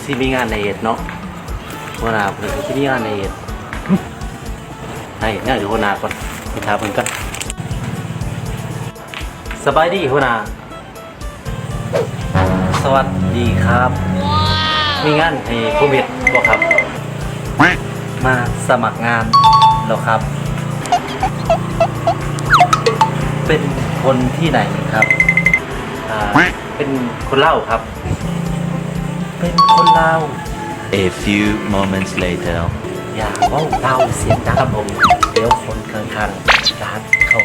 คือสิมีงานในเอ็ดเนาะหัวหน้าเพิ่นคือสิมีงานในเอ็ดให้งานอยู่หัวหน้าก่อนไปถามเพิ่นก่อนสบายดีหัวหน้าสวัสดีครับ มีงานให้ผู้เม็ดบ่ครับ มาสมัครงานแล้วครับ เป็นคนที่ไหนครับ อ่า เป็นคนเล่าวครับ เป็นคนเล่าว A few moments later. อย่าเว่าเล่าเสียงดังครับผมเดี๋ยวคนข้างๆร้านเขา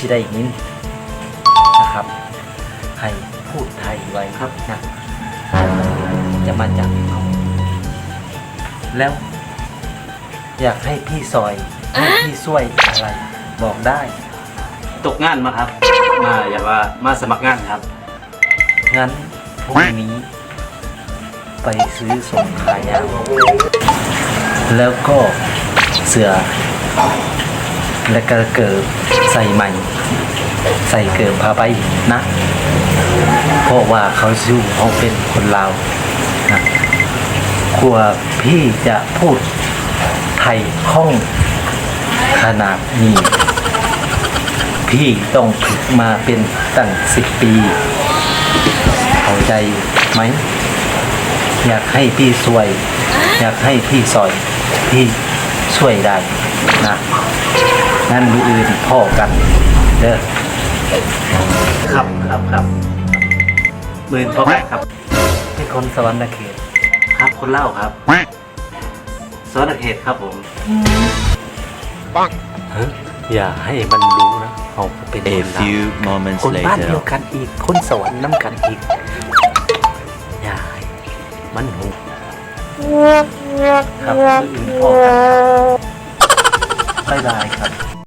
ที่ได้ยินนะครับ ให้พูดไทยไว้ครับนะจะมาจากเขาแล้ว อยากให้พี่ซอยให้พี่ช่วยอะไร บอกได้ ตกงานมาครับ มาอยากว่ามาสมัครงานครับ งั้นพรุ่งนี้ ไปซื้อส่งขายาวแล้วก็เสือ และก็เกิบใส่ใหม่ ใส่เกิบพาไปนะ เพราะว่าเขาสู้เขาเป็นคนลาวนะกลัวพี่จะพูดไทยคล่องขนาดนี้ พี่ต้องฝึกมาเป็นตั้งสิบปี เข้าใจไหม อยากให้พี่ช่วย อยากให้พี่ซอยพี่ช่วยได้นะงั้นมืออื่นพ่อกันเด้อครับครับครับมืออื่นพ่อกันครับเป็นคนสวรรค์เขตครับคนเล่าครับสวรรค์เขตครับผมปังอย่าให้มันรู้นะเขาเป็นค A นลาว few moments คนบ้านเดียว later. กันอีกคนสวรรค์น้ำกันอีกอย่าให้ มันหูครับมืออื่นพอกันครับบ๊ายบายครับ